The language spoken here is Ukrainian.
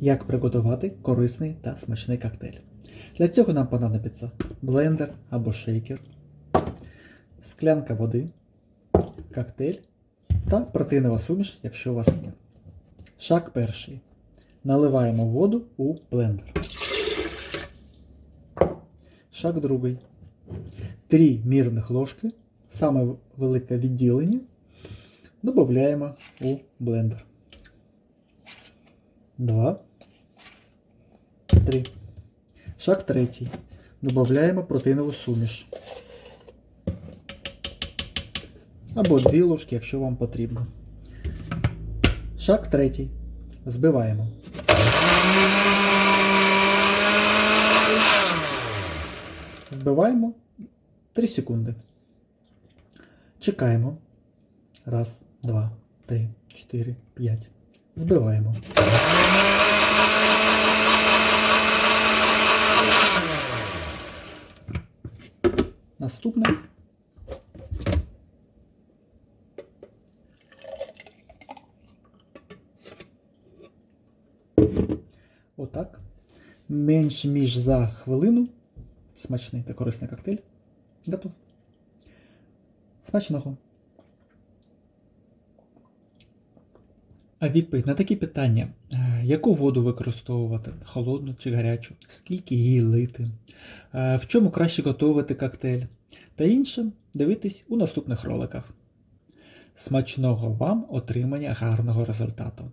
Як приготувати корисний та смачний коктейль. Для цього нам понадобиться блендер або шейкер, склянка води, коктейль та протеїнова суміш, якщо у вас є. Шаг перший. Наливаємо воду у блендер. Шаг другий. Три мірних ложки, саме велике відділення, додаємо у блендер. Два. Три. Шаг третій. Додаємо протеїнову суміш. Або дві ложки, якщо вам потрібно. Шаг третій. Збиваємо. Збиваємо 3 секунди. Чекаємо. Раз, два, три, чотири, п'ять. Збиваємо. Наступне. Отак. Менш ніж за хвилину. Смачний та корисний коктейль. Готов. Смачного. А відповідь на такі питання: яку воду використовувати? Холодну чи гарячу? Скільки її лити? Е, В чому краще готувати коктейль? Та інше дивитись у наступних роликах. Смачного вам отримання гарного результату!